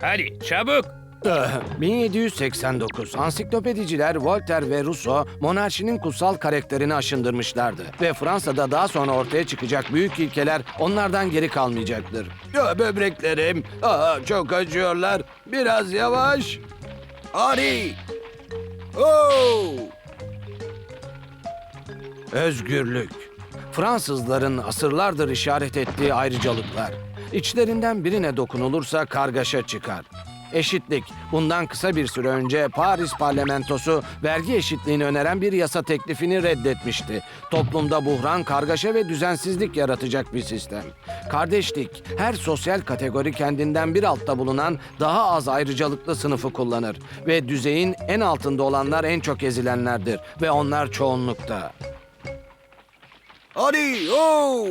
Hadi çabuk. Eh, 1789 ansiklopediciler Voltaire ve Rousseau monarşinin kutsal karakterini aşındırmışlardı. Ve Fransa'da daha sonra ortaya çıkacak büyük ilkeler onlardan geri kalmayacaktır. Ya böbreklerim, aa, çok acıyorlar. Biraz yavaş. Oh! Özgürlük. Fransızların asırlardır işaret ettiği ayrıcalıklar. İçlerinden birine dokunulursa kargaşa çıkar. Eşitlik. Bundan kısa bir süre önce Paris parlamentosu vergi eşitliğini öneren bir yasa teklifini reddetmişti. Toplumda buhran, kargaşa ve düzensizlik yaratacak bir sistem. Kardeşlik. Her sosyal kategori kendinden bir altta bulunan daha az ayrıcalıklı sınıfı kullanır. Ve düzeyin en altında olanlar en çok ezilenlerdir. Ve onlar çoğunlukta. Hadi, oh!